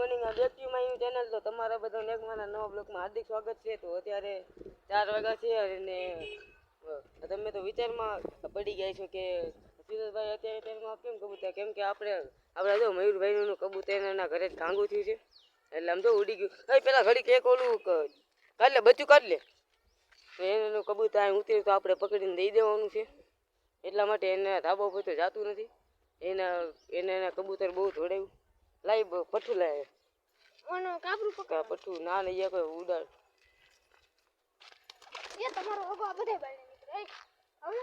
Morning આ back to my channel તો તમારા બધાને એક મારા નવા બ્લોગમાં હાર્દિક સ્વાગત છે. તો અત્યારે ચાર વાગ્યા છે અને તમે તો વિચારમાં પડી ગયા છો કે સુરેશભાઈ અત્યારે અત્યારમાં કેમ કબૂતર? કેમ કે આપણે આપણે જો મયુરભાઈનું કબૂતર એના ઘરે જ ઘાંગું થયું છે. એટલે આમ તો ઉડી ગયું. કઈ પેલા ઘડીક એક ઓલું કાઢ લે, બચ્ચું કાઢ લે. તો એનું કબૂતર અહીં ઉતરી તો આપણે પકડીને દઈ દેવાનું છે. એટલા માટે એને ધાબો પર તો જાતું નથી. એના, એને એના કબૂતર બહુ જોડાયું. લાઈ પઠું લાય. ઓનો કાબરું પકડ. પઠું ના ને એ કોઈ ઉડાડ. એ તમારો ઓગો આ બધે બાળે નીકળે. હવે?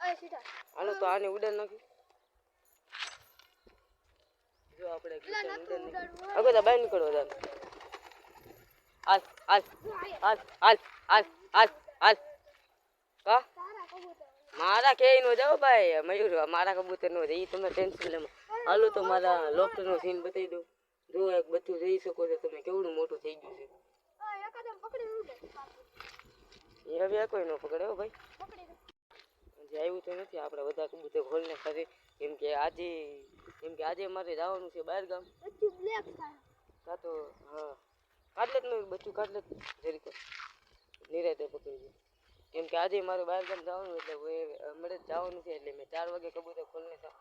આ સીધા. હાલો તો આની ઉડાડ નાખી. જો આપણે અગો તો બાય નીકળો દાન આલ આલ આલ આલ આલ આલ આલ કા? મારા કે નો જાવ ભાઈ. મયુર મારા કબૂતર નો રહી તમે ટેન્શન લેમાં. હાલો તો મારા લોફ્ટ નો સીન બતાવી દઉં. જો એક બચ્ચું જોઈ શકો છો તમે, કેવડું મોટું થઈ ગયું છે. એ હવે કોઈ ન પકડે હો ભાઈ. જે આવ્યું તો નથી, આપણે બધા કબૂતર ખોલને ખરી કેમ કે આજે, કેમ કે આજે મારે જવાનું છે બહાર ગામ કાં તો, હા. કાટલેટનું બચ્ચું કાટલેટ જરીકો નિરાતે પકડી કેમ કે આજે મારે બહાર ગામ જવાનું એટલે મળે જ જવાનું છે એટલે મેં ચાર વાગે કબૂતર ખોલને હતા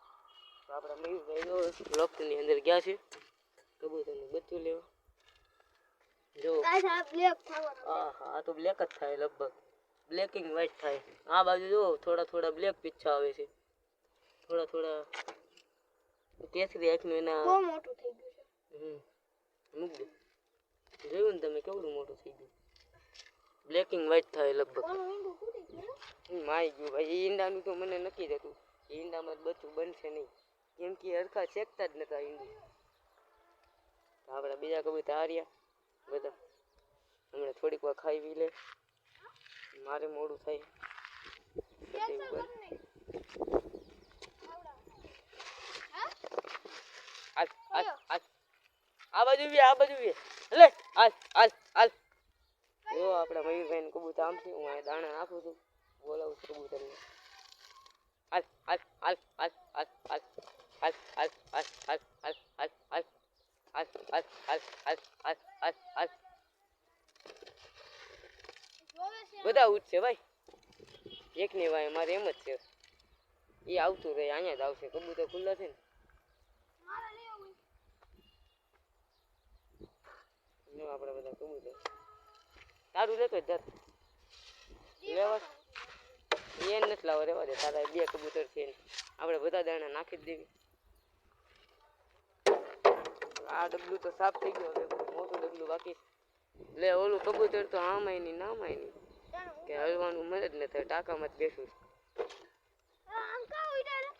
તો આપણા મયુરભાઈ લોકની અંદર ગયા છે. કબૂતરનું બચ્ચું લેવા. જો. હા હા તો બ્લેક જ થાય લગભગ. બ્લેકિંગ વ્હાઈટ થાય. આ બાજુ જો થોડા થોડા બ્લેક પીછા આવે છે. થોડા થોડા કેસરી આંખનું એના બહુ મોટું થઈ ગયું છે. હમ. મૂક દો. જોયું ને તમે કેવડું મોટું થઈ ગયું. બ્લેકિંગ વ્હાઈટ થાય લગભગ. માઈ ગયું ભાઈ એ ઈંડાનું તો મને નક્કી જ હતું. એ ઈંડામાં જ બચ્ચું બનશે નહીં. કેમ કે હરખા શેકતા જ નતા ઈંડું તો આપણા બીજા કબૂતર હાર્યા. બધા. હમણાં થોડીક વાર ખાઈ પી લે. મારે મોડું થાય. કેન્સલ પછી કર નહીં આવડા હા હાલ હાલ હાલ. આ બાજુ બી આ બાજુ બી. લે હાલ હાલ હાલ. જો આપણા મયુરભાઈ કબૂતર આમ છે હું અહીંયા દાણા નાખું છું. બોલાવું છું કબૂતરને. હાલ હાલ હાલ હાલ હાલ હાલ. બધા ઉઠશે ભાઈ. એક ને ભાઈ મારે એમ જ છે. એ આવતું રહે અહીંયા જ આવશે. કબૂતર ખુલ્લા છે ને. આપણે બધા કબૂતર. તારું લેતો જ જાત લેવા એ નથી લાવવા રહેવા દે. તારા બે કબૂતર છે આપણે બધા દાણા નાખી જ દેવી. આ ડબલું તો સાફ થઈ ગયું હવે મોટું ડબલું બાકી છે. લે ઓલું કબૂતર તો આમાંય નહીં નામાંય નહીં. જાણો કે હલવાનું મને જ નથી ટાંકામાં જ બેસું છું. આ આમ કા ઉડે રે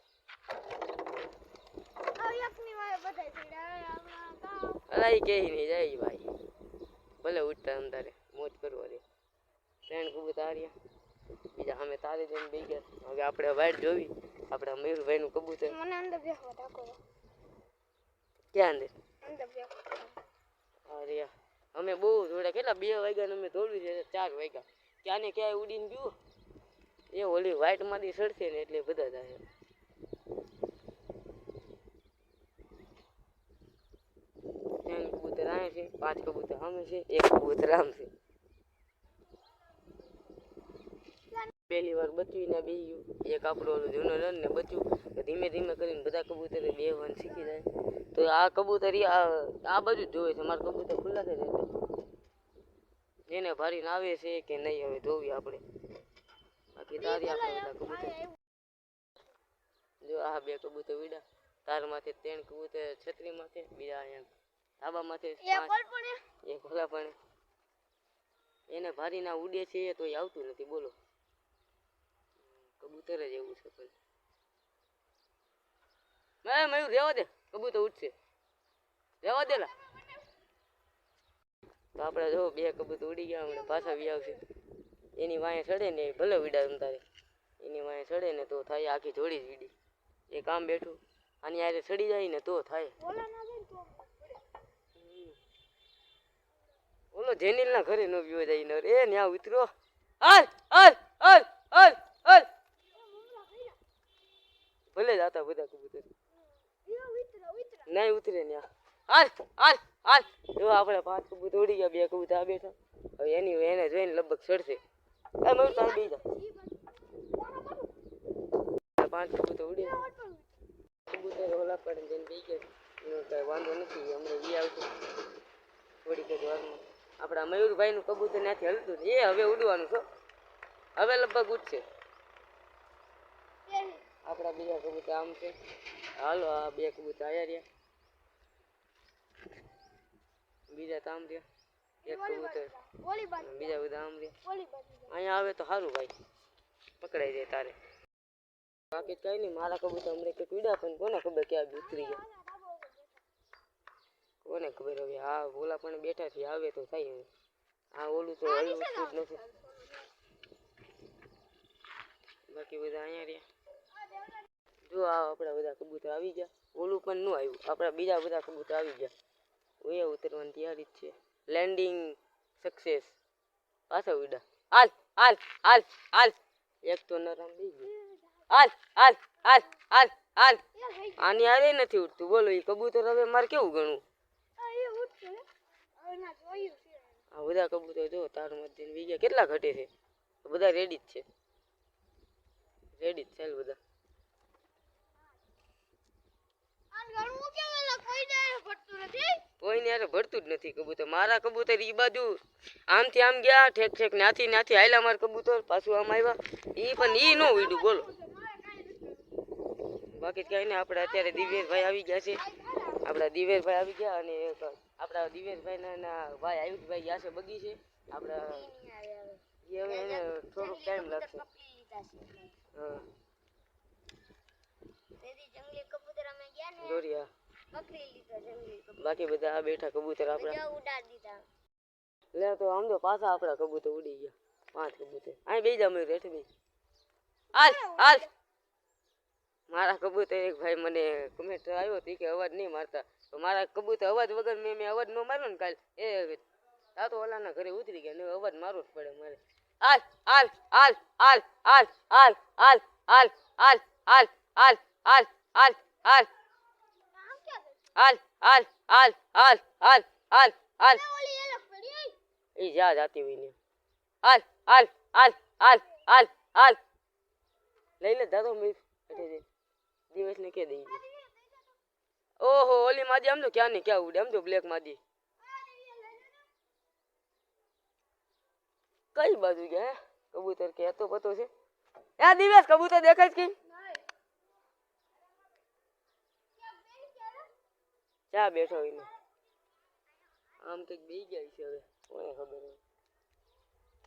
આ એકની વાય બધાય ચડ્યા હમણાં કા અલા કે નહીં જાય ભાઈ. ભલે ઉઠતા અંધારે મોજ કરવા દે ત્રણ કબૂતર હાર્યા. બીજા અમે તારે જઈને બે ગયા હવે આપણે વાઈટ જોવી. આપણા મયુરભાઈનું કબૂતર. મને અંદર બેસવા ટાકો ક્યાં અંદર? અંદર બેસવા અરે અમે બહુ થોડા કેટલા, બે વાગ્યા અમે દોડ્યું છે ચાર વાગ્યા. ક્યાં ને ક્યાંય ઉડીને ગયું. એ ઓલી વ્હાઈટમાંથી સડશે ને એટલે બધા થાય ત્રણ કબૂતર આવે છે, પાંચ કબૂતર આમ છે, એક કબૂતર આમ છે. પહેલી વાર બચ્યું ને બે એક આપણો ઓલું જૂનો રન ને બચ્યું. ધીમે ધીમે કરીને બધા કબૂતર બે વન શીખી જાય. તો આ કબૂતર આ આ બાજુ જ જોવે છે. મારા કબૂતર ખુલ્લા થઈ જાય એને ભરીને આવે છે કે નહીં હવે જોવી આપણે બાકી તારી આપણે બધા કબૂતર. જો આ બે કબૂતર વીડા. તાર માથે ત્રણ કબૂતર છત્રી માથે બીજા અહીંયા ધાબા માથે એ પાંચ. કોલ ખોલા પણ. એને ભારી ના ઉડે છે તો એ આવતું નથી. બોલો. કબૂતર જ એવું છે પણ મેં રહેવા દે. કબૂતર ઉઠશે રહેવા દેલા તો આપણે જો બે કબૂતર ઉડી ગયા હમણાં પાછા વી આવશે. એની વાંહે ચડે ને ભલે વિડા તારે. એની વાંહે ચડે ને તો થાય આખી જોડી જ વીડી એ કામ બેઠું. આની આરે ચડી જાય ને તો થાય. ઓલો જેનિલ ના ઘરે નો વ્યો જાય ને એ ન્યા ઉતરો. હાલ હાલ હાલ હાલ. ભલે જાતા બધા કબૂતર નહીં ઉતરે ને હાલ હાલ હાલ. જો આપણે પાંચ કબૂતર ઉડી ગયા બે કબૂતર આ બેઠા. હવે એની એને જોઈને લગભગ ચડશે એ મયુર તારે બી જા. પાંચ કબૂતર ઉડી કબૂતર ઓલા પડે જઈને બી ગયા. કાંઈ વાંધો નથી હમણાં બી આવશે. થોડીક જ વારમાં. આપણા મયુરભાઈનું કબૂતર ત્યાંથી હલતું એ હવે ઉડવાનું છો. હવે લગભગ ઉડશે. આપણા બીજા કબૂતર આમ છે. હાલો આ બે કબૂતર આવ્યા રહ્યા. બીજા તો આમ રહ્યા. એક કબૂતર બાજુ બધા આમ રહ્યા. અહીંયા આવે તો સારું ભાઈ. પકડાઈ જાય તારે. બાકી કઈ નહીં મારા કબૂતર અમને કંઈક ઉડ્યા પણ કોને ખબર ક્યાં ઉતરી ગયા. કોને ખબર હવે? હા ઓલા પણ બેઠા છે આવે તો થાય હવે. આ ઓલું તો વસ્તુ જ નથી. બાકી બધા અહીંયા રહ્યા. જો આ આપણા બધા કબૂતર આવી ગયા. ઓલું પણ ન આવ્યું. આપણા બીજા બધા કબૂતર આવી ગયા. ઓયા ઉતરવાની તૈયારી જ છે. લેન્ડિંગ સક્સેસ પાછા ઉડા હાલ હાલ હાલ હાલ. એક તો નરમ બી ગયો. હાલ હાલ હાલ હાલ હાલ. આની હારે નથી ઉઠતું બોલો એ કબૂતર હવે મારે કેવું છે આ બધા કબૂતર જો તાર મધ્ય વી ગયા કેટલા ઘટે છે? બધા રેડી જ છે. રેડી જ છે બધા આ ગણવું કે વેલા કોઈ દાડે પડતું નથી કોઈને યાર ભરતું જ નથી કબૂતર. મારા કબૂતર ઈ બાજુ આમથી આમ ગયા ઠેક ઠેક નાથી નાથી હાયલા માર કબૂતર પાછું આમ આવ્યા ઈ પણ ઈ નો ઉડ્યું બોલો. બાકી કઈ નહીં આપણે અત્યારે દિવ્યેશભાઈ આવી ગયા છે. આપણા દિવ્યેશભાઈ આવી ગયા અને આપણા દિવ્યેશભાઈ ના ભાઈ આયુષભાઈ ગયા છે બગી છે. આપણા ઈ હવે એને થોડોક ટાઈમ લાગશે. હા. જંગલી કબૂતર અમે ગયા ને દોરિયા પકડી લીધો જંગલી કબૂતર બાકી બધા આ બેઠા કબૂતર આપણા જો ઉડાડી દીધા લે તો આમ જો પાછા આપણા કબૂતર ઉડી ગયા પાંચ કબૂતર અહીં બેસી જા મયુર હેઠે બેસી હાલ હાલ મારા કબૂતર એક ભાઈ મને કમેન્ટ આવ્યો હતી કે અવાજ નહીં મારતા તો મારા કબૂતર અવાજ વગર મેં મેં અવાજ ન માર્યો ને કાલ એ તા તો ઓલાના ઘરે ઉતરી ગયા ને અવાજ મારવો જ પડે મારે હાલ હાલ હાલ હાલ હાલ હાલ હાલ હાલ હાલ હાલ હાલ હાલ आल आल आल आल आल आल आल आल आल ये जा जाती हुई नहीं आल आल आल आल आल आल ले ले दादो मिल बैठे दे दिवस ने क्या दी ओहो ओली मादी हम तो क्या नहीं क्या उड़े हम तो ब्लैक मादी कई बाजू गए कबूतर के तो पतो से यार दिवस कबूतर देखा इसकी ચા બેઠો હોય ને. આમ કંઈક બેસી ગયા છે હવે. કોને ખબર હોય.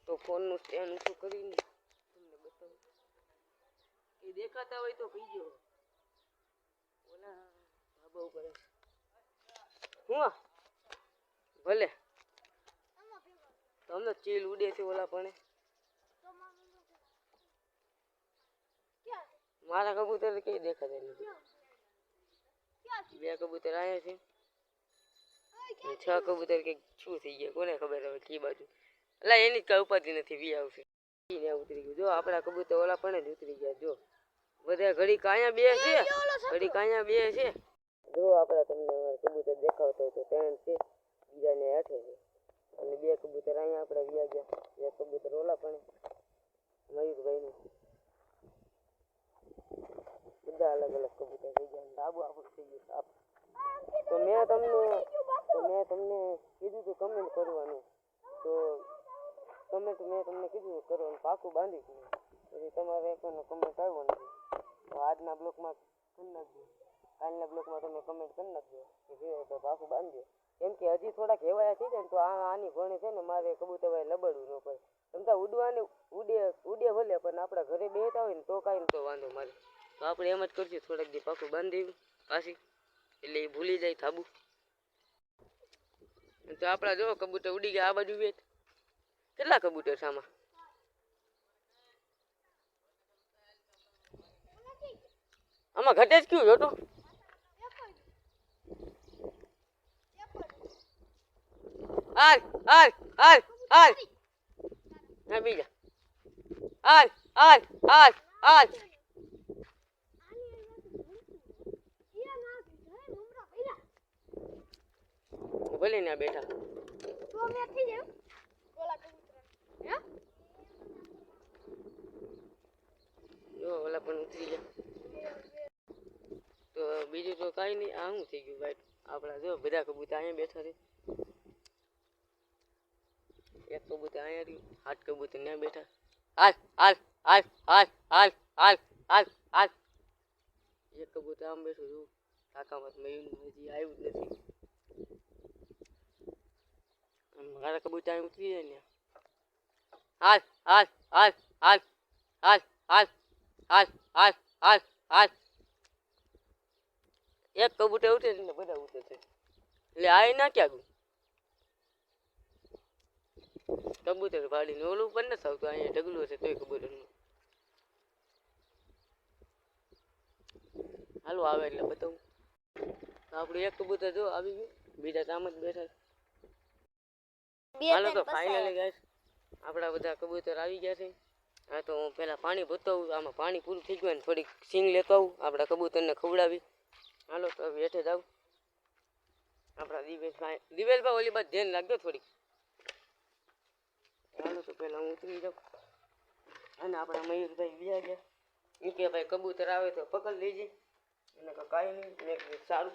તો ફોનનું સ્ટેન્ડ ઊંચું કરીને તમને બતાવું. એ દેખાતા હોય તો કહીજો. ઓલા બહુ ઉપર હું? ભલે. તમને ચીલ ઉડે છે ઓલા પણ. મારા કબૂતર કઈ દેખાતા નથી. બે કબૂતર આવ્યા છે છ કબૂતર કે શું થઈ ગયા કોને ખબર હવે કઈ બાજુ એટલે એની જ કઈ ઉપાધિ નથી વી આવશે ને ઉતરી ગયું જો આપણા કબૂતર ઓલા પણ જ ઉતરી ગયા જો બધા ઘડી કાયા બે છે ઘડી કાયા બે છે જો આપણા તમને કબૂતર દેખાવતો હોય તો ત્રણ છે બીજાને હેઠે છે અને બે કબૂતર અહીંયા આપણે વ્યા ગયા બે કબૂતર ઓલા પણ મયુરભાઈનું બધા અલગ અલગ કબૂતર થઈ ગયા. ડાબુ આપણું થઈ ગયું સાપ. તો મેં તમને તો મેં તમને કીધું હતું કમેન્ટ કરવાનું. તો કમેન્ટ મેં તમને કીધું કરવાનું. પાકું બાંધી દીધું પછી તમારે કોઈનો કમેન્ટ આવ્યો નથી તો આજના બ્લોકમાં કરી નાખજો. કાલના બ્લોકમાં તમે કમેન્ટ કરી નાખજો. કે જે તો પાકું બાંધજો. કેમ કે હજી થોડાક હેવાયા થઈ જાય ને તો આ આની ભણી છે ને મારે કબૂતર ભાઈ લબડવું ન પડે. તમતા ઉડવાને ઉડે ઉડે ભલે, પણ આપણા ઘરે બેઠા હોય ને તો કાંઈ તો વાંધો મારે. તો આપણે એમ જ કરશું થોડાક દી પાકું બાંધી પાછી. એટલે એ ભૂલી જાય થાબુ તો આપણા જો કબૂતર ઉડી ગયા, આ બાજુ કેટલા કબૂતર સામા આમાં? ઘટે જ કયું જોતું હાલ હાલ હાલ ના, બીજા. હાલ હાલ હાલ. ભલે ને બેઠા. જાય. જો ઓલા પણ ઉતરી ગયા. તો બીજું તો કાંઈ નહીં આ શું થઈ ગયું ભાઈ? આપણા જો બધા કબૂતર અહીંયા બેઠા છે. એક કબૂતર અહીંયા રહ્યું આઠ કબૂતર ત્યાં બેઠા. હાલ હાલ હાલ હાલ હાલ હાલ હાલ હાલ. એક કબૂતર આમ બેઠું છું કાકામાં મયુર હજી આવ્યું જ નથી. મારા કબૂતર ઉતરી જાય ને હાલ હાલ હાલ હાલ હાલ હાલ હાલ હાલ હાલ હાલ. એક કબૂતર છે ને બધા ઉતરે છે. એટલે આ ના ક્યાં ગયું? કબૂતર ભાડીને ઓલું પણ નથી આવતું, અહીંયા ઢગલું છે તોય કબૂતરનું હાલો, આવે એટલે બતાવું. આપણે એક કબૂતર જો આવી ગયું. બીજા કામ જ બેઠા હાલો તો ફાઇનલી ગાઈસ આપણા બધા કબૂતર આવી ગયા છે. હા તો હું પહેલાં પાણી ભરતો આવું આમાં પાણી પૂરું થઈ ગયું ને થોડીક સિંગ લેતો આવું. આપણા કબૂતરને ખવડાવી. હાલો તો હવે હેઠે જાવ આપણા દિવેશભાઈ દિવેશભાઈ ઓલી બાદ ધ્યાન રાખજો થોડીક. હાલો તો પહેલાં હું ઉતરી જાઉં. અને આપણા મયુરભાઈ બીજા ગયા. એમ કે ભાઈ કબૂતર આવે તો પકડ લેજે. એને કાંઈ નહીં મેં કીધું સારું.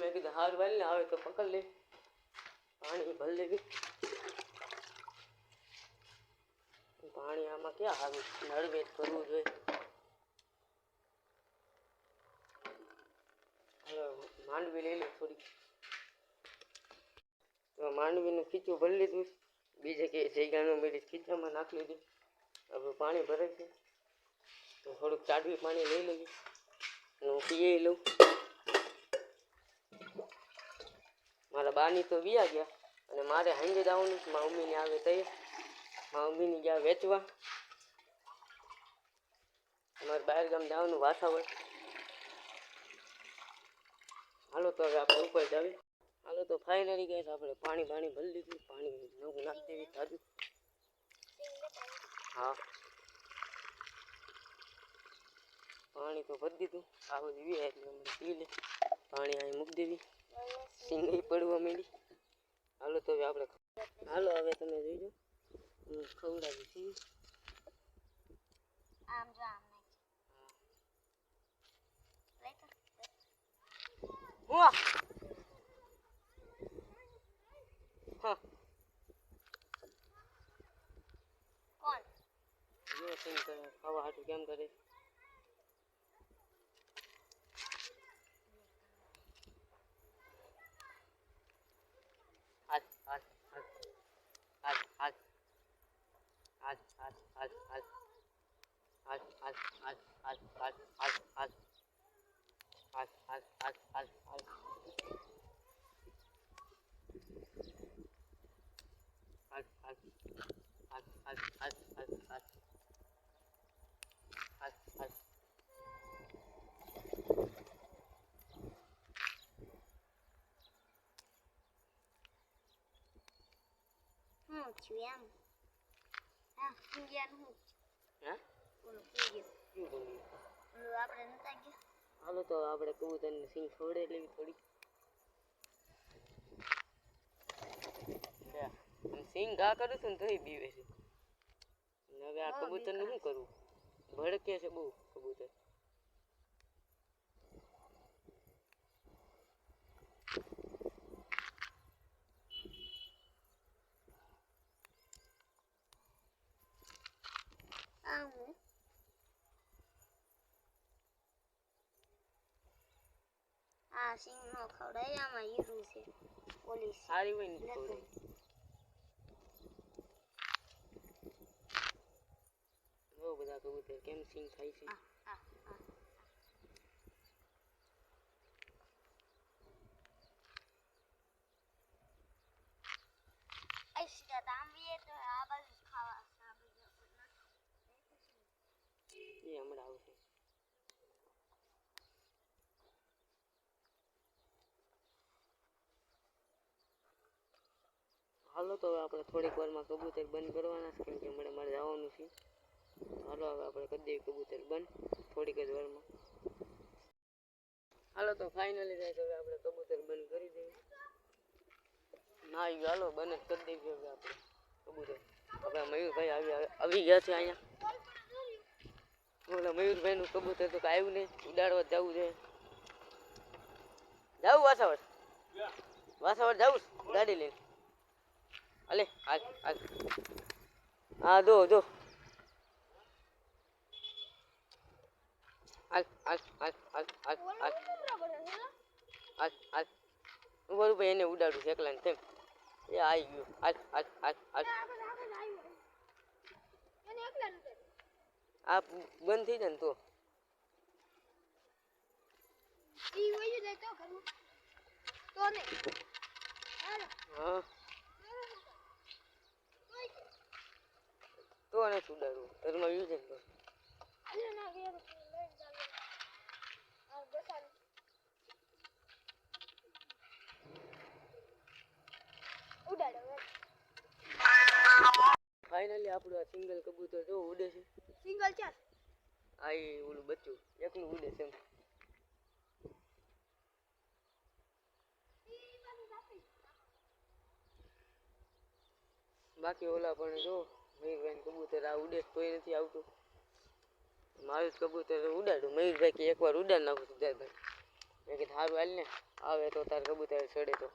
મેં કીધું હાર વાલી ને આવે તો પકડ લે. પાણી ભર લેવી. પાણી આમાં ક્યાં સારું નળવે જ કરવું જોઈએ. હવે માંડવી લઈ લે થોડી તો માંડવીનું ખીચું ભરી લીધું. બીજે કે જગ્યાનું મેળી. ખીચામાં નાખી લીધું. હવે પાણી ભરે છે. તો થોડુંક ચાડવી પાણી લઈ લઈએ. અને હું પીએ લઉં. મારા બાની તો વિયા ગયા. અને મારે હાંજે જવાનું મારા મમ્મીને આવે તઈ મારા મમ્મીને ગયા વેચવા. અમારે બહાર ગામ જવાનું વાસાવળ હાલો તો હવે આપણે ઉપર જાવી. હાલો તો ફાઇનલી ગયા આપણે પાણી પાણી ભરી લીધું. પાણી નવું નાખી દેવી તાજું. હા. પાણી તો ભરી દીધું. આવું વી એટલે પી લે પાણી અહીં મૂકી દેવી. સિંગી પડવા માંડી. હાલો તો હવે આપણે હાલો હવે તમે જોઈજો હું ખવડાવી છું આમ જો આમ કોણ? જો સિંગ ખાવા હાટું કેમ કરે? હું છું હા ઇન્ડિયન હું હે શું બોલ્યું ઓલું આપણે નતા ગયા હાલો તો આપણે કબૂતરને સિંગ ખવડે લેવી થોડી લે, આમ સિંગ ઘા કરું છું ને તોય બીવે છે અને હવે આ કબૂતરનું શું કરવું ભડકે છે બહુ કબૂતર આ સિંગ નો ખવડાય આમાં ઈરું છે ઓલી સારી હોય ને બહુ બધા કબૂતર કેમ સિંગ ખાય છે હમણાં આવશે હાલો તો હવે આપણે થોડીક વારમાં કબૂતર બંધ કરવાના છે કેમ કે મને મારે જવાનું છે. હાલો હવે આપણે કરી દઈએ કબૂતર બંધ થોડીક જ વારમાં. હાલો તો ફાઇનલી જાય હવે આપણે કબૂતર બંધ કરી દઈએ. ના ઈ હાલો બંધ કરી દઈએ હવે આપણે કબૂતર. આપણે મયુરભાઈ આવી આવી ગયા છે અહીંયા. ઓલા મયુરભાઈનું કબૂતર તો કાંઈ આવ્યું નહીં ઉડાડવા જવું છે. જાવું વાસાવડ વાસાવડ જાવું ગાડી લઈને. અલે હાલ હાલ. હા જો જો. હાલ હાલ હાલ હાલ હાલ હાલ. હાલ હાલ. હું બરું ભાઈ એને ઉડાડું છે એકલાને તેમ. એ આવી ગયું. હાલ હાલ હાલ હાલ. આ બંધ થઈ જાય ને તો. હા તો એને ઉડાડવું ઘરમાં વ્યૂ છે ને તો ફાઇનલી આપણું આ સિંગલ કબૂતર જો ઉડે છે સિંગલ ચાર આ ઈ ઓલું બચ્ચું એકલું ઉડે છે એમ બાકી ઓલા પણ જો મયુરભાઈ કબૂતર આ ઉડે છે તોય નથી આવતું. મારું જ કબૂતર ઉડાડું. મયુરભાઈ કે એકવાર ઉડાડ નાખું સિદ્ધાર્થભાઈ મેં કીધું સારું હાલ ને. આવે તો તાર કબૂતર ચડે તો.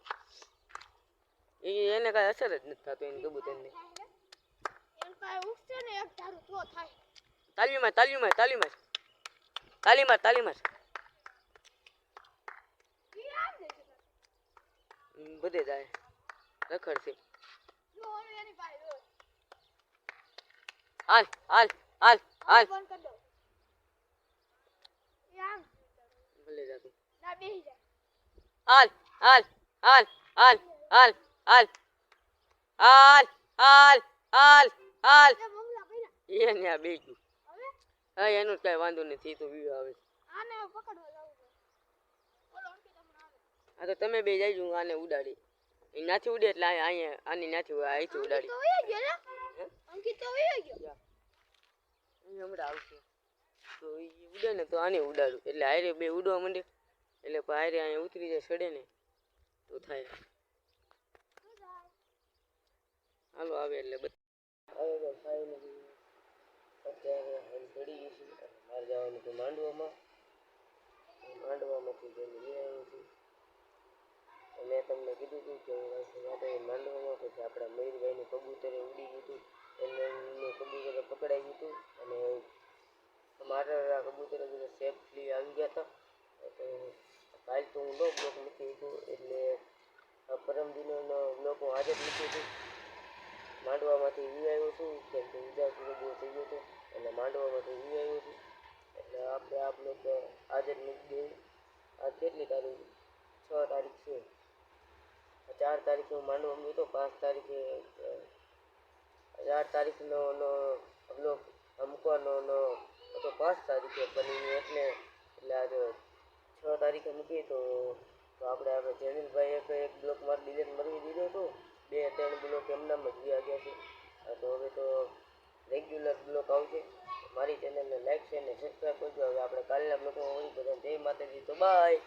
એ એને કાંઈ અસર જ નથી થતું એની કબૂતરને. એમ કાંઈ ઉઠશે ને એક ધારું તો થાય તાલીમાં તાલીમાં તાલીમાં. તાલીમાં તાલીમાં. ઈ આમ દે છે. બધે જાય. રખડશે. જો ઓલું એની પાસે જો. હાલ હાલ હાલ હાલ. હાલ હાલ હાલ હાલ હાલ હાલ. હાલ હાલ હાલ હાલ. એને આ બે ગયું હવે? હા એનું કાંઈ વાંધો નથી તો વ્યૂ આવે. આને પકડવા હમણાં હા તો તમે બે હું આને ઉડાડી. નાથી ઉડે એટલે આ- અહીંયા આની નાથી ઉડે, અહીંથી ઉડાડી? અંકિત તો વયો ગયો હમણાં આવશે તો એ ઉડે ને તો આને ઉડાડું એટલે હારે બે ઉડવા માંડે એટલે હારે અહીંયા ઉતરી જાય સડે ને તો થાય હાલો આવે એટલે બધ હવે તો finally અત્યારે પડી ગઈ છે મારે જવાનું હતું માંડવામાં માંડવામાંથી જઈને લઈ આવ્યો છું અને તમને કીધું હતું કે હું માટે માંડવામાં પછી આપણા મયુરભાઈનું કબૂતરે ઉડી ગયું હતું એને એમનું કબૂતર પકડાઈ ગયું હતું અને મારા કબૂતર બધા સેફલી આવી ગયા હતા. તો કાલ તો હું નો બ્લોક મૂકી હતું એટલે આ પરમ દિનોનો બ્લોક હું આજે જ મૂકી હતું માંડવામાંથી વી આવ્યો છું કેમ કે ઉજાસ બહુ થઈ ગયો હતો એટલે માંડવામાંથી વી આવ્યો છું. એટલે આપણે આ બ્લોક આજે જ મૂકી દઈએ આજ કેટલી તારીખ? છ તારીખ છે. આ ચાર તારીખે હું માંડવામાં ગયો હતો પાંચ તારીખે ચાર તારીખનો નો બ્લોક મૂકવાનો નો હતો પાંચ તારીખે બની એટલે એટલે આજે છ તારીખે મૂકી તો તો આપણે આપણે જેનિલભાઈ એક એક બ્લોક મારો ડિલેટ મરવી દીધો હતો બે ત્રણ બ્લોક એમનામ જ વ્યા ગયા છે તો હવે તો રેગ્યુલર બ્લોક આવશે મારી ચેનલને લાઈક છે અને સબસ્ક્રાઈબ કરજો હવે આપણે કાલના બ્લોકમાં વળી બધા જય માતાજી તો બાય